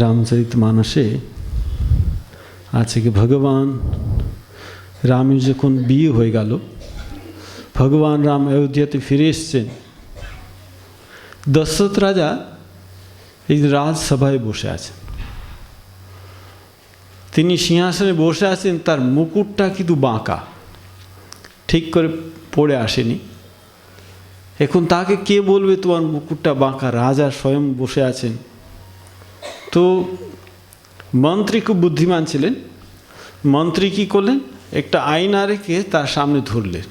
রামচরিত মানসে আছে কি ভগবান? রামের যখন বিয়ে হয়ে গেল, ভগবান রাম অযোধ্যাতে ফিরে এসছেন। দশরথ রাজা এই রাজসভায় বসে আছেন। তিনি সিংহাসনে বসে আছেন, তার মুকুটটা কিন্তু বাঁকা, ঠিক করে পড়ে আসেনি। এখন তাকে কে বলবে তোমার মুকুটটা বাঁকা? রাজা স্বয়ং বসে আছেন। তো মন্ত্রী খুব বুদ্ধিমান ছিলেন। মন্ত্রী কী করলেন? একটা আয়না রেখে তার সামনে ধরলেন।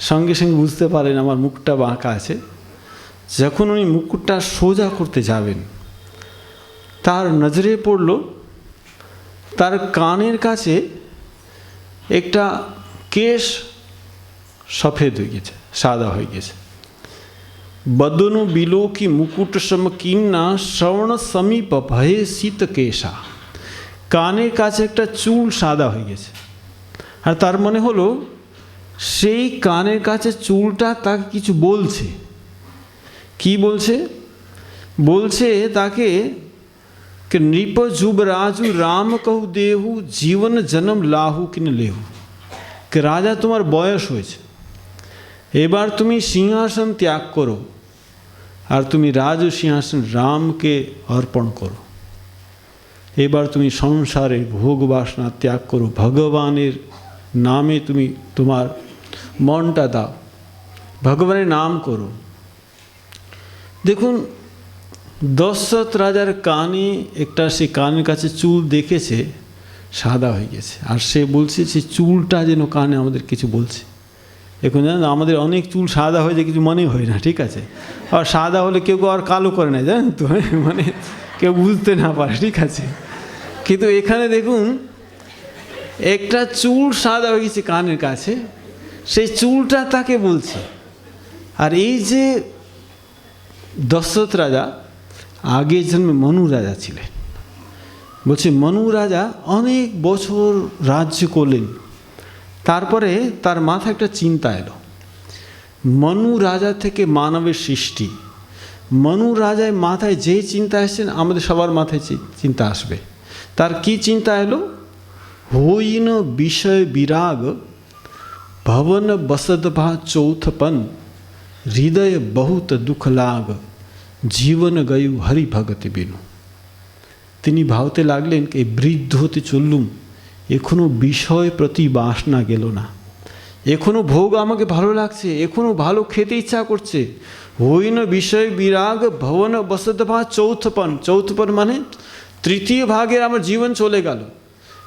সঙ্গে সঙ্গে বুঝতে পারেন আমার মুখটা বাঁকা আছে। যখন উনি মুকুটটা সোজা করতে যাবেন, তার নজরে পড়ল, তার কানের কাছে একটা কেশ সফেদ হয়ে গেছে, সাদা হয়ে গেছে। বদনু বিলো কি মুকুট সম কিন্না শ্রবণ সমীপ ভয়ে শীত কেশা কানের কাছে একটা চুল সাদা হয়ে গেছে আর তার মনে হলো সেই কানের কাছে চুলটা তাকে কিছু বলছে কি বলছে বলছে তাকে कि नृप जुब राजू राम कहू देहू জীবন জন্ম লাহু কিন লেহু कि রাজা তোমার বয়স হয়েছে এবার তুমি সিংহাসন ত্যাগ করো আর তুমি রাজ সিংহাসন রামকে অর্পণ করো। এবার তুমি সংসারে ভোগ বাসনা ত্যাগ করো। ভগবানের নামে তুমি তোমার মনটা দাও। ভগবানের নাম করো। দেখুন, দশরথ রাজার কানে একটা সে কানের কাছে চুল দেখেছে, সাদা হয়ে গেছে। আর সে বলছে, সে চুলটা যেন কানে আমাদের কিছু বলছে। এখন জানেন, আমাদের অনেক চুল সাদা হয়ে যায়, কিছু মনে হয় না, ঠিক আছে? আর সাদা হলে কেউ আর কালো করে না জানেন তো? মানে কেউ বুঝতে না পারে, ঠিক আছে? কিন্তু এখানে দেখুন, একটা চুল সাদা হয়ে গেছে কানের কাছে, সেই চুলটা তাকে বলছে, আর এই যে দশরথ রাজা আগের জন্মে মনু রাজা ছিলেন। বলছে, মনু রাজা অনেক বছর রাজ্য করলেন তারপরে তার মাথায় একটা চিন্তা এলো। মনু রাজা থেকে মানবের সৃষ্টি। মনু রাজায় মাথায় যে চিন্তা আসছেন আমাদের সবার মাথায় চিন্তা আসবে। তার কি চিন্তা এলো? হইন বিষয় বিরাগ, ভবন বসদভা চৌথপন, হৃদয় বহুত দুঃখ লাগ, জীবন গয়ু হরি ভগত বিনু। তিনি ভাবতে লাগলেন, এই বৃদ্ধ হতে চললুম। এখনও বিষয় প্রতি বাসনা গেল না। এখনও ভোগ আমাকে ভালো লাগছে এখনও ভালো খেতে ইচ্ছা করছে। হইন বিষয় বিরাগ ভবন বসত ভা চৌথপন। চৌথপন মানে তৃতীয় ভাগের আমার জীবন চলে গেল।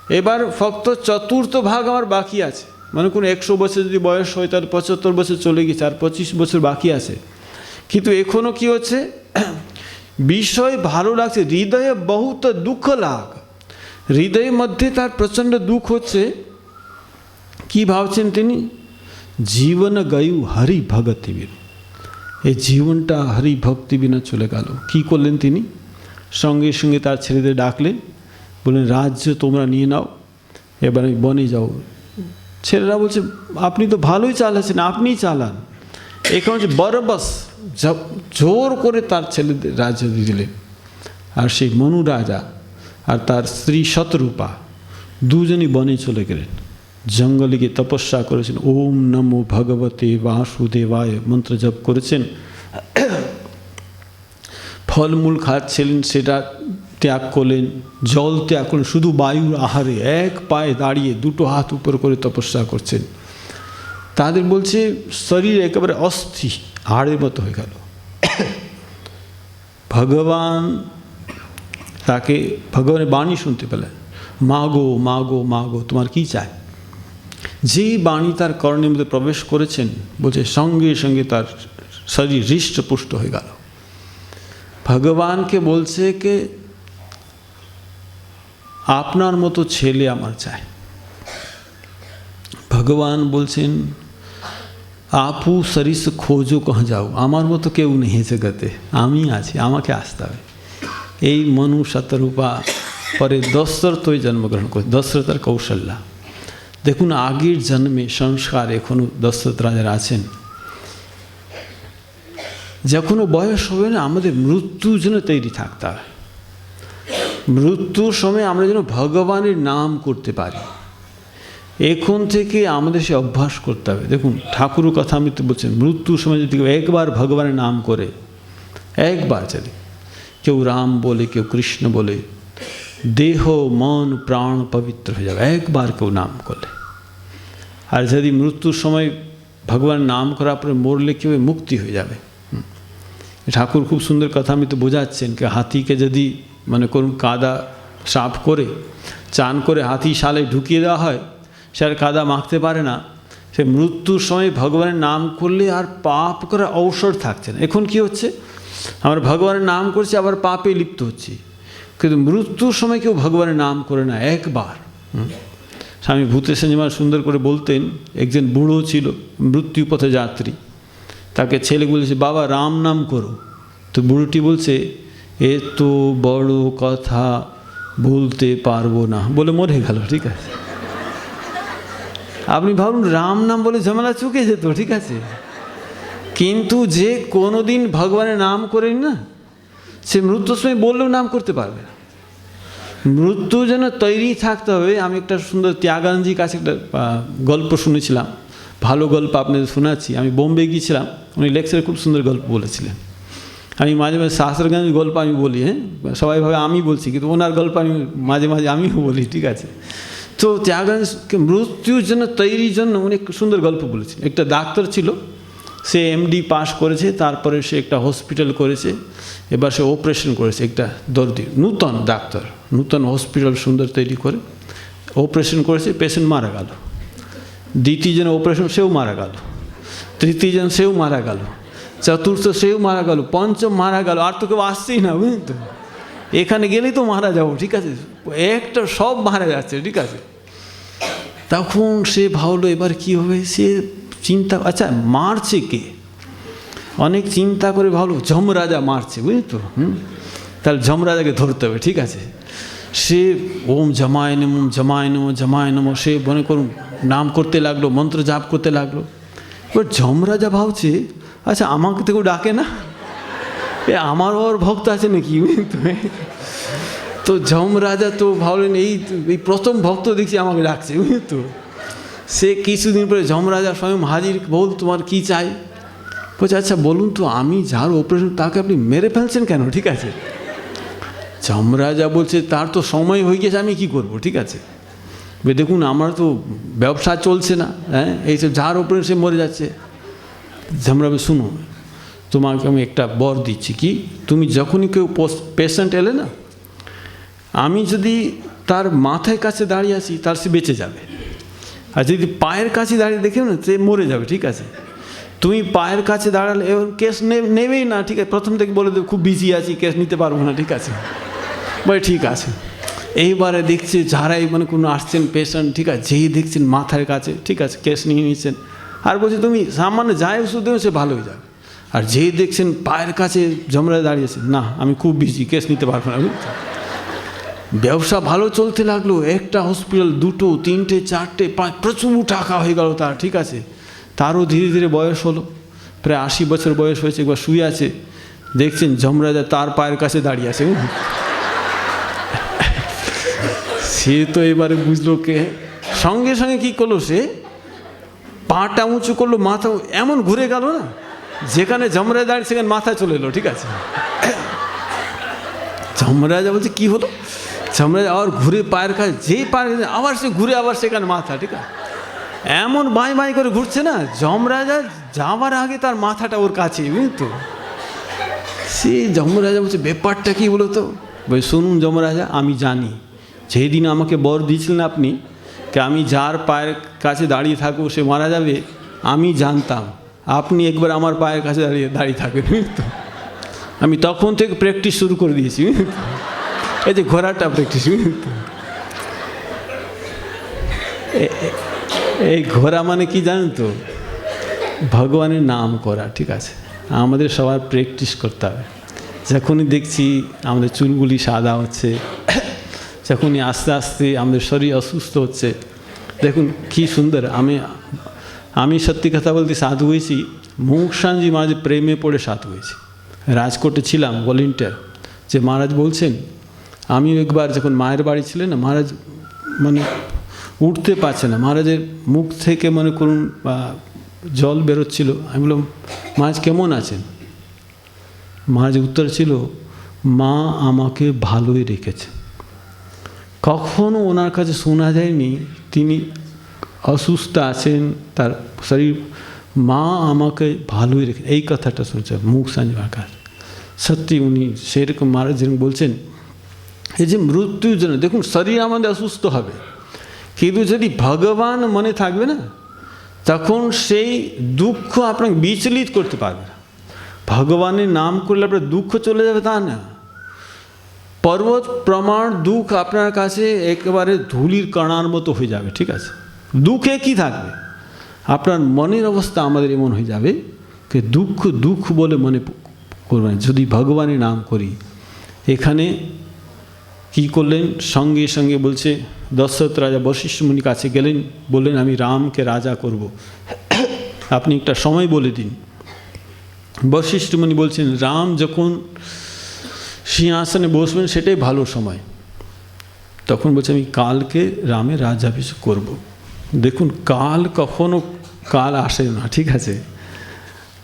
এবার ফক্ত চতুর্থ ভাগ আমার বাকি আছে। মানে কোনো একশো বছর যদি বয়স হয় তার পঁচাত্তর বছর চলে গেছে, আর পঁচিশ বছর বাকি আছে। কিন্তু এখনও কি হচ্ছে? বিষয় ভালো লাগছে, হৃদয়ে বহুত দুঃখ লাগ। হৃদয়ের মধ্যে তার প্রচণ্ড দুঃখ হচ্ছে। কি ভাবছেন তিনি? জীবন গয়ু হরি ভগতি বিন। এই জীবনটা হরি ভক্তি বিনা চলে গেল। কি করলেন তিনি? সঙ্গে সঙ্গে তার ছেলেদের ডাকলেন। বললেন, রাজ্য তোমরা নিয়ে নাও। এবারে বনে যাও ছেলেরা বলছে, আপনি তো ভালোই চালাচ্ছেন, আপনিই চালান। এখানে হচ্ছে বরবস জোর করে তার ছেলেদের রাজ্য দিয়ে দিলেন। আর সেই মনু রাজা আর তার স্ত্রী শতরূপা, দুজনই বনে চলে গেলেন। জঙ্গলে গিয়ে তপস্যা করেছেন। ওম নমো ভগবতে বাসুদেবায় মন্ত্র জপ করেছেন। ফলমূল খাচ্ছিলেন, সেটা ত্যাগ করলেন, জল ত্যাগ করলেন। শুধু বায়ুর আহারে এক পায়ে দাঁড়িয়ে দুটো হাত উপর করে তপস্যা করছেন। তাদের বলছে, শরীর একেবারে অস্থি, হাড়ের মতো হয়ে গেল। ভগবান তাকে ভগবানের বাণী শুনতে পেলেন মাগো মাগো মাগো তোমার কি চাই যেই বাণী তার কর্ণের মধ্যে প্রবেশ করেছেন বলছে সঙ্গে সঙ্গে তার শরীর হৃষ্টপুষ্ট হয়ে গেল ভগবানকে বলছে কে আপনার মতো ছেলে আমার চাই ভগবান বলছেন আপু সরিস খোঁজো কহ যাও আমার মতো কেউ নেই জগতে আমি আছি আমাকে আসতে হবে এই মনু শতরূপা পরে দশরথই জন্মগ্রহণ করে দশরথ আর কৌশল্যা। দেখুন, আগের জন্মে সংস্কার এখনও দশরথ রাজার আছেন। যখনও বয়স হবে না, আমাদের মৃত্যুর জন্য তৈরি থাকতে হবে মৃত্যুর সময় আমরা যেন ভগবানের নাম করতে পারি। এখন থেকে আমাদের সে অভ্যাস করতে হবে। দেখুন, ঠাকুরের কথা আমি তো বলছেন মৃত্যুর সময় যদি একবার ভগবানের নাম করে, একবার যদি। কেউ রাম বলে, কেউ কৃষ্ণ বলে, দেহ, মন, প্রাণ পবিত্র হয়ে যাবে। একবার কেউ নাম করলে। আর যদি মৃত্যুর সময় ভগবান নাম করার পরে মরলে কেউ মুক্তি হয়ে যাবে। ঠাকুর খুব সুন্দর কথা আমি তো বোঝাচ্ছেন কি হাতিকে যদি মানে করুন কাদা সাফ করে, চান করে হাতি শালে ঢুকিয়ে দেওয়া হয়, সে আর কাদা মাখতে পারে না। সে মৃত্যুর সময় ভগবানের নাম করলে আর পাপ করার অবসর থাকছে না। এখন কি হচ্ছে? আমরা ভগবানের নাম করছি, আবার পাপে লিপ্ত হচ্ছি। কিন্তু মৃত্যুর সময় কেউ ভগবানের নাম করে না, একবার। স্বামী ভূতেশন যেমন সুন্দর করে বলতেন, একজন বুড়ো ছিল, মৃত্যুপথে যাত্রী। তাকে ছেলে বলেছে, বাবা, রাম নাম করো। তো বুড়োটি বলছে এ তো বড় কথা বলতে পারব না। বলে মরে গেল, ঠিক আছে। আপনি ভাবুন, রাম নাম বলে ঝামেলা চুকে যেত, ঠিক আছে? কিন্তু যে কোনো দিন ভগবানের নাম করেন না, সে মৃত্যুর সময় বললেও নাম করতে পারবে না। মৃত্যু যেন তৈরি থাকতে হবে, আমি একটা সুন্দর ত্যাগানজির কাছে একটা গল্প শুনেছিলাম। ভালো গল্প আপনাদের শোনাচ্ছি। আমি বোম্বে গিয়েছিলাম, উনি লেকচারে খুব সুন্দর গল্প বলেছিলেন। আমি মাঝে মাঝে শাস্ত্রগঞ্জ গল্প আমি বলি হ্যাঁ? সবাই ভাবে আমি বলছি, কিন্তু ওনার গল্প আমি মাঝে মাঝে আমিও বলি, ঠিক আছে? তো ত্যাগানজ মৃত্যুর জন্য তৈরির জন্য উনি সুন্দর গল্প বলেছেন একটা ডাক্তার ছিল সে এমডি পাস করেছে, তারপরে সে একটা হসপিটাল করেছে, এবার সে অপারেশন করেছে, একটা দর্দি, নূতন ডাক্তার, নূতন হসপিটাল সুন্দর তৈরি করে অপারেশন করেছে পেশেন্ট মারা গেল। দ্বিতীয় জন অপারেশন সেও মারা গেল। তৃতীয় জন সেও মারা গেল। চতুর্থ সেও মারা গেল। পঞ্চম মারা গেল। আর তো কেউ আসছেই না বুঝলি তো? এখানে গেলেই তো মারা যাব, ঠিক আছে? একটা সব মারা যাচ্ছে, ঠিক আছে? তখন সে ভাবলো, এবার কী হবে? সে চিন্তা আচ্ছা মারছে কে? অনেক চিন্তা করে ভাবলো, যমরাজা মারছে বুঝলি তো হুম? তাহলে যমরাজাকে ধরতে হবে, ঠিক আছে? সে, ওম জমায় নম জমায় নম জমায় নম সে মনে করুন, নাম করতে লাগল, মন্ত্র জাপ করতে লাগল। এবার যমরাজা ভাবছে আচ্ছা আমাকে তো কেউ ডাকে না? এ আমার ওর ভক্ত আছে নাকি তো যমরাজা তো ভাবলেন, এই প্রথম ভক্ত দেখছি আমাকে ডাকছে বুঝলি তো সে কিছুদিন পরে যমরাজা স্বয়ং হাজির, বল তোমার কি চাই? বলছে আচ্ছা বলুন তো, আমি যার অপারেশন তাকে আপনি মেরে ফেলছেন কেন? ঠিক আছে? যমরাজা বলছে, তার তো সময় হয়ে গেছে, আমি কি করব? ঠিক আছে। দেখুন, আমার তো ব্যবসা চলছে না হ্যাঁ? এইসব যার ওপরে সে মরে যাচ্ছে। যমরাবে শুনো, তোমাকে আমি একটা বর দিচ্ছি, কি? তুমি যখনই কেউ পেশেন্ট এলে না, আমি যদি তার মাথায় কাছে দাঁড়িয়ে আছি, তার সে বেঁচে যাবে। আর যদি পায়ের কাছে দাঁড়িয়ে দেখে না, সে মরে যাবে, ঠিক আছে? তুমি পায়ের কাছে দাঁড়ালে কেস নেবেই না, ঠিক আছে? প্রথম থেকে বলে দেবে, খুব বিজি আছি কেস নিতে পারব না, ঠিক আছে? বলে, ঠিক আছে। এইবারে দেখছি যারাই মানে কোনো আসছেন পেশেন্ট ঠিক আছে? যেই দেখছেন মাথার কাছে, ঠিক আছে কেস নিয়ে নিচ্ছেন আর বলছে, তুমি সামান্য যাই ওষুধ দেবে সে ভালো হয়ে যাবে। আর যেই দেখছেন পায়ের কাছে জমরা দাঁড়িয়েছে না, আমি খুব বিজি কেস নিতে পারব না ব্যবসা ভালো চলতে লাগল, একটা হসপিটাল দুটো, তিনটে, চারটে, পাঁচ, প্রচুর টাকা হয়ে গেল তার, ঠিক আছে? তারও ধীরে ধীরে বয়স হলো, প্রায় আশি বছর বয়স হয়েছে, একবার শুয়ে আছে, দেখছেন যমরাজা তার পায়ের কাছে দাঁড়িয়ে আছে? সে তো এবারে বুঝলো কে? সঙ্গে সঙ্গে কি করল সে? পাটা উঁচু করল, মাথা এমন ঘুরে গেল না, যেখানে যমরাজা দাঁড়িয়ে সেখানে মাথা চলে এলো, ঠিক আছে? যমরাজা বলছে, কি হলো? যমরাজা আবার ঘুরে পায়ের কাছে যেই পায়ের কাছে, আবার সে ঘুরে, আবার সেখানে মাথা, ঠিক আছে? এমন বাই বাই করে ঘুরছে না, যমরাজা যাওয়ার আগে তার মাথাটা ওর কাছে বুঝলি তো? সে যমরাজা বলছে, ব্যাপারটা কি বলো তো? শুনুন যমরাজা, আমি জানি। যেই দিন আমাকে বর দিয়েছিলেন আপনি যে আমি যার পায়ের কাছে দাঁড়িয়ে থাকব, সে মারা যাবে, আমি জানতাম। আপনি একবার আমার পায়ের কাছে দাঁড়িয়ে দাঁড়িয়ে থাকবেন তো? আমি তখন থেকে প্র্যাকটিস শুরু করে দিয়েছি? এই যে ঘোড়াটা প্র্যাকটিস এই ঘোড়া মানে কি জানেন তো? ভগবানের নাম করা, ঠিক আছে? আমাদের সবার প্র্যাকটিস করতে হবে। যখনই দেখছি আমাদের চুলগুলি সাদা হচ্ছে, যখনই আস্তে আস্তে আমাদের শরীর অসুস্থ হচ্ছে, দেখুন কি সুন্দর, আমি আমি সত্যি কথা বলতে সাধু হয়েছি। মুখসানজি মাঝে প্রেমে পড়ে সাধু হয়েছি। রাজকোটে ছিলাম ভলেন্টিয়ার যে মহারাজ বলছেন আমি একবার যখন মায়ের বাড়ি ছিলেন না, মহারাজ মানে উঠতে পারছে না। মহারাজের মুখ থেকে মনে করুন বা জল বেরোচ্ছিল। আমি বললাম, মহারাজ কেমন আছেন? মহারাজ উত্তর ছিল, মা আমাকে ভালোই রেখেছে কখনো ওনার কাছে শোনা যায়নি, তিনি অসুস্থ আছেন, তার শরীর, মা আমাকে ভালোই রেখে এই কথাটা শুনছে মুখ সাঞ্জবার কাছে সত্যি উনি সেরকম মহারাজ যেরকম বলছেন এই যে মৃত্যুর জন্য, দেখুন, শরীর আমাদের অসুস্থ হবে। কিন্তু যদি ভগবান মনে থাকবে না, তখন সেই দুঃখ আপনাকে বিচলিত করতে পারবে ভগবানের নাম করলে আপনার দুঃখ চলে যাবে তা না। পর্বত প্রমাণ দুঃখ আপনার কাছে একেবারে ধুলির কণার মতো হয়ে যাবে, ঠিক আছে? দুঃখে কি থাকবে? আপনার মনের অবস্থা আমাদের এমন হয়ে যাবে যে দুঃখ দুঃখ বলে মনে করবেন, যদি ভগবানের নাম করি। এখানে কি করলেন? সঙ্গে সঙ্গে বলছে, দশরথ রাজা বশিষ্ঠ মুনির কাছে গেলেন, বললেন, আমি রামকে রাজা করব। আপনি একটা সময় বলে দিন। বশিষ্ঠ মুনি বলছেন, রাম যখন সিংহাসনে বসবেন, সেটাই ভালো সময়। তখন বলছে, আমি কালকে রামের রাজাভিষেক করব। দেখুন, কাল কখনো কাল আসে না, ঠিক আছে?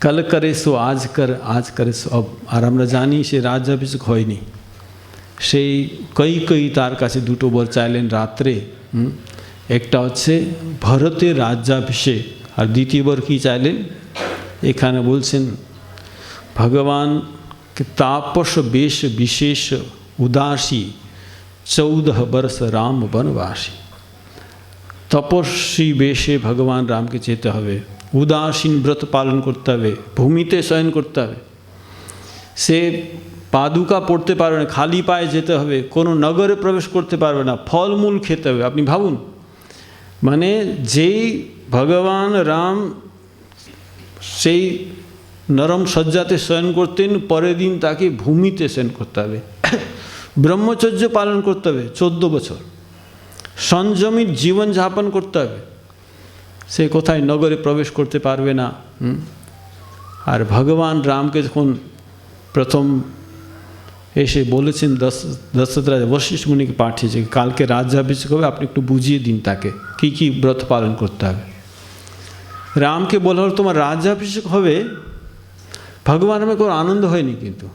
কাল করে সো আজ কর, আজ করে সো অব আর আমরা জানি সে রাজ্যাভিষেক হয়নি। সেই কই কই তার কাছে দুটো বর চাইলেন রাত্রে একটা হচ্ছে ভরতের রাজ্যাভিষেক আর দ্বিতীয় বর কী চাইলেন? এখানে বলছেন, ভগবান তাপস বেশ বিশেষ উদাসী, চৌদহ বর্ষ রাম বনবাসী। তপস্বী বেশে ভগবান রামকে যেতে হবে, উদাসীন ব্রত পালন করতে হবে, ভূমিতে শয়ন করতে হবে। সে পাদুকা পড়তে পারবে না, খালি পায়ে যেতে হবে, কোনো নগরে প্রবেশ করতে পারবে না, ফলমূল খেতে হবে। আপনি ভাবুন মানে যেই ভগবান রাম সেই নরম শয্যাতে শয়ন করতেন, পরের দিন তাকে ভূমিতে শয়ন করতে হবে। ব্রহ্মচর্য পালন করতে হবে চোদ্দ বছর। সংযমিত জীবন যাপন করতে হবে। সে কোথায় নগরে প্রবেশ করতে পারবে না আর ভগবান রামকে যখন প্রথম এসে বলেছেন, দশ, দশরথ রাজা, বশিষ্ঠ মুনিকে পাঠিয়েছে। কালকে রাজ্যাভিষেক হবে আপনি একটু বুঝিয়ে দিন তাকে। কি কি ব্রত পালন করতে হবে? রামকে বলা হলো, তোমার রাজ্যাভিষেক হবে, ভগবান আমার কোনো আনন্দ হয়নি কিন্তু।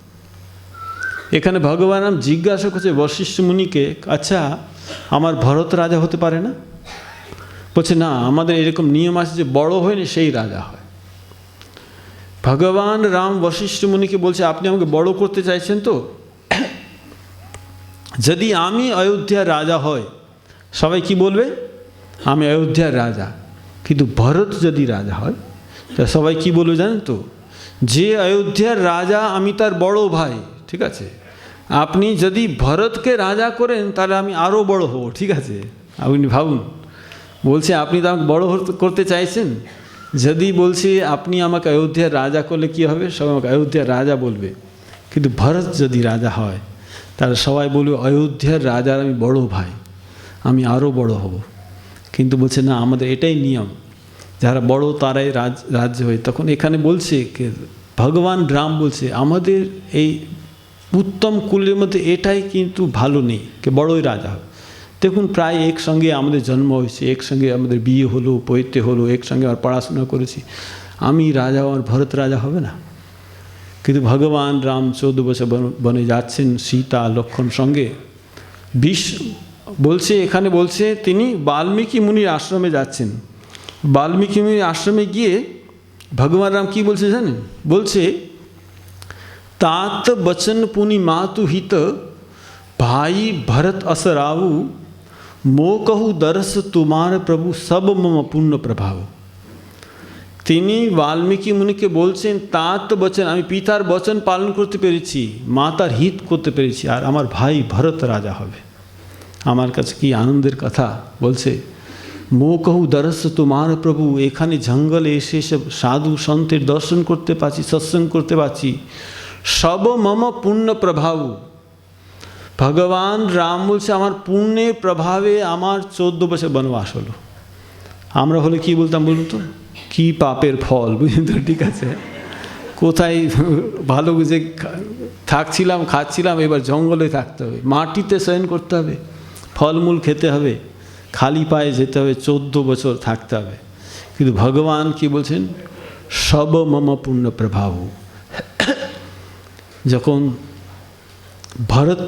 এখানে ভগবান রাম জিজ্ঞাসা করছে, বশিষ্ঠ মুনিকে আচ্ছা আমার ভরত রাজা হতে পারে না? বলছে, না, আমাদের এরকম নিয়ম আছে যে বড় হয়নি, সেই রাজা হয়। ভগবান রাম বশিষ্ঠ মুনিকে বলছে, আপনি আমাকে বড় করতে চাইছেন তো? যদি আমি অযোধ্যার রাজা হয় সবাই কি বলবে? আমি অযোধ্যার রাজা। কিন্তু ভরত যদি রাজা হয়, তা সবাই কি বলবে জানেন তো? যে অযোধ্যার রাজা আমি তার বড় ভাই, ঠিক আছে? আপনি যদি ভরতকে রাজা করেন, তাহলে আমি আরও বড় হব, ঠিক আছে? আপনি ভাবুন। বলছে, আপনি তো আমাকে বড় করতে চাইছেন? যদি বলছি, আপনি আমাকে অযোধ্যার রাজা করলে কি হবে? সবাই আমাকে অযোধ্যার রাজা বলবে। কিন্তু ভরত যদি রাজা হয় তাহলে সবাই বলবে, অযোধ্যার রাজার আমি বড় ভাই, আমি আরও বড় হব। কিন্তু বলছে, না, আমাদের এটাই নিয়ম। যারা বড় তারাই রাজ, রাজ্য হয়। তখন এখানে বলছে ভগবান রাম বলছে, আমাদের এই উত্তম কুলের মধ্যে এটাই কিন্তু ভালো নেই, কে বড়ই রাজা হবে দেখুন, প্রায় একসঙ্গে আমাদের জন্ম হয়েছে একসঙ্গে আমাদের বিয়ে হলো পৈতে হলো একসঙ্গে আর পড়াশোনা করেছি। আমি রাজা আমার ভরত রাজা হবে না? কিন্তু ভগবান রাম চোদ্দ বছর বনে যাচ্ছেন সীতা, লক্ষণ সঙ্গে। বিশ বলছে, এখানে বলছে, তিনি বাল্মীকি মুনির আশ্রমে যাচ্ছেন। বাল্মীকি মুনির আশ্রমে গিয়ে ভগবান রাম কি বলছে জানেন? বলছে তাত বচন পুনি মাতু হিত, ভাই ভরত অসরাউ, মো কহু দরস তোমার প্রভু সব মম পূর্ণ প্রভাব। তিনি বাল্মীকি মুনিকে বলছেন তাঁত বচন, আমি পিতার বচন পালন করতে পেরেছি, মাতার হিত করতে পেরেছি, আর আমার ভাই ভরত রাজা হবে। আমার কাছে কি আনন্দের কথা? বলছে, মো কহু দরস তোমার প্রভু, এখানে জঙ্গলে এসে সব সাধু সন্তের দর্শন করতে পারছি, সৎসঙ্গ করতে পারছি। সব মম পুণ্য প্রভাব। ভগবান রাম বলছে, আমার পুণ্যের প্রভাবে আমার চোদ্দ বছর বনবাস হলো। আমরা হলে কি বলতাম বলুন তো? কী পাপের ফল বুঝলেন তো? ঠিক আছে। কোথায় ভালো বুঝে থাকছিলাম, খাচ্ছিলাম, এবার জঙ্গলে থাকতে হবে। মাটিতে শয়ন করতে হবে, ফলমূল খেতে হবে, খালি পায়ে যেতে হবে, চোদ্দ বছর থাকতে হবে। কিন্তু ভগবান কি বলছেন? সব মম পূর্ণ প্রভাব। যখন ভরত,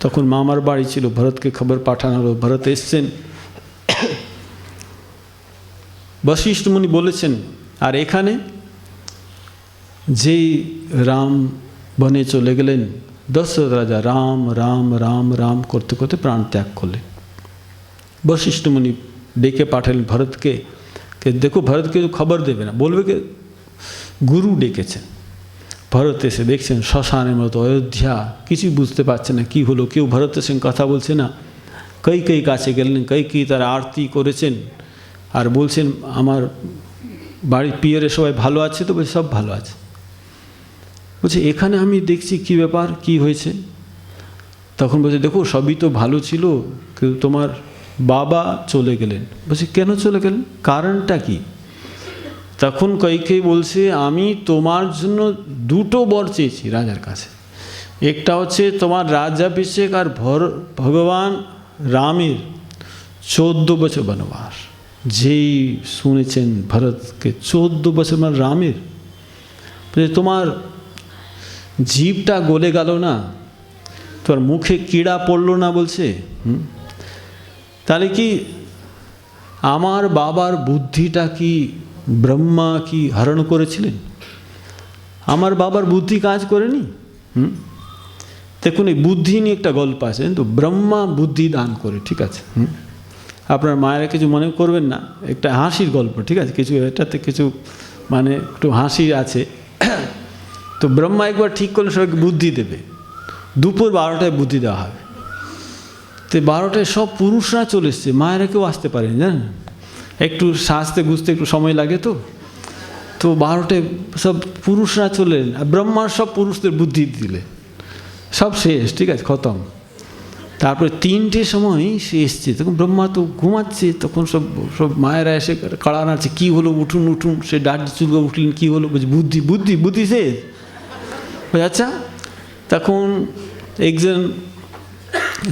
তখন মামার বাড়ি ছিল, ভরতকে খবর পাঠানো হলো। ভরত এসছেন। বশিষ্ঠ মুনি বলেছেন, আর এখানে যেই রাম বনে চলে গেলেন, দশরথ রাজা রাম রাম রাম রাম করতে করতে প্রাণ ত্যাগ করলেন। বশিষ্ঠ মুনি ডেকে পাঠালেন ভরতকে, কে দেখো, ভরতকে খবর দেবে না। বলবে কে? গুরু ডেকেছেন। ভরত এসে দেখছেন, শ্মশানের মতো অযোধ্যা, কিছুই বুঝতে পারছে না, কি হলো? কেউ ভরতের সঙ্গে কথা বলছে না। কই কই কাছে গেলেন? কই কই তারা আরতি করেছেন? আর বলছেন, আমার বাড়ির পিয়রে সবাই ভালো আছে তো বলছে সব ভালো আছে। বলছে, এখানে আমি দেখছি কি ব্যাপার, কি হয়েছে? তখন বলছে, দেখো, সবই তো ভালো ছিল, কিন্তু তোমার বাবা চলে গেলেন। বলছে, কেন চলে গেলেন? কারণটা কি? তখন কইকেই বলছে, আমি তোমার জন্য দুটো বর চেয়েছি রাজার কাছে। একটা হচ্ছে তোমার রাজ্যাভিষেক আর ভর, ভগবান রামের চোদ্দ বছর বনবাস। যেই শুনেছেন ভরতকে চোদ্দ বছর মানে রামের। তোমার জীবটা গলে গেল না? তোমার মুখে কীড়া পড়ল না? বলছে? তাহলে কি আমার বাবার বুদ্ধিটা কি ব্রহ্মা কি হরণ করেছিলেন? আমার বাবার বুদ্ধি কাজ করেনি? হুম? দেখুন, এই বুদ্ধি নিয়ে একটা গল্প আছে তো ব্রহ্মা বুদ্ধি দান করে, ঠিক আছে? হুম? আপনার মায়েরা কিছু মনে করবেন না। একটা হাসির গল্প, ঠিক আছে? কিছু এটাতে কিছু মানে একটু হাসি আছে। তো ব্রহ্মা একবার ঠিক করলে সবাইকে বুদ্ধি দেবে। দুপুর বারোটায় বুদ্ধি দেওয়া হবে। তো বারোটায় সব পুরুষরা চলে এসছে, মায়েরা কেউ আসতে পারেন, জানেন? একটু সাজতে গুজতে একটু সময় লাগে তো। তো বারোটায় সব পুরুষরা চলে আর ব্রহ্মার সব পুরুষদের বুদ্ধি দিলে। সব শেষ, ঠিক আছে? খতম। তারপরে তিনটে সময় সে এসছে, তখন ব্রহ্মা তো ঘুমাচ্ছে, তখন সব সব মায়েরা এসে কাড়া নাড়ছে কী হলো, উঠুন উঠুন, সে ডাটি চুলকে উঠলেন, কী হলো, বলছে, বুদ্ধি বুদ্ধি বুদ্ধি সে? আচ্ছা তখন একজন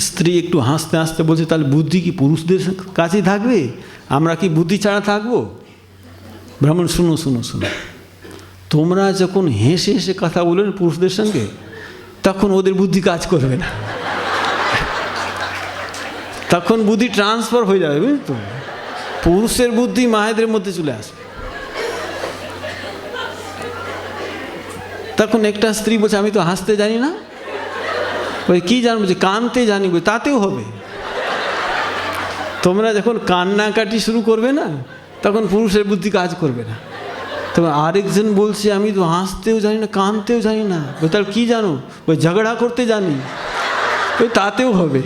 স্ত্রী একটু হাসতে হাসতে বলছে, তাহলে বুদ্ধি কি পুরুষদের কাছেই থাকবে? আমরা কি বুদ্ধি ছাড়া থাকব? ব্রাহ্মণ, শুনো শুনো শুনো। তোমরা যখন হেসে হেসে কথা বলবেন পুরুষদের সঙ্গে, তখন ওদের বুদ্ধি কাজ করবে না। তখন বুদ্ধি ট্রান্সফার হয়ে যাবে বুঝলি তো পুরুষের বুদ্ধি মায়েদের মধ্যে চলে আসবে। তখন একটা স্ত্রী বলছে, আমি তো হাসতে জানি না। বলছে কী জানব যে কানতে জানি? বলে, তাতেও হবে। তোমরা যখন কান্নাকাটি শুরু করবে না, তখন পুরুষের বুদ্ধি কাজ করবে না। তবে আরেকজন বলছে, আমি তো হাসতেও জানি না, কানতেও জানি না। তাহলে কী জানো? ওই ঝগড়া করতে জানি। ওই তাতেও হবে।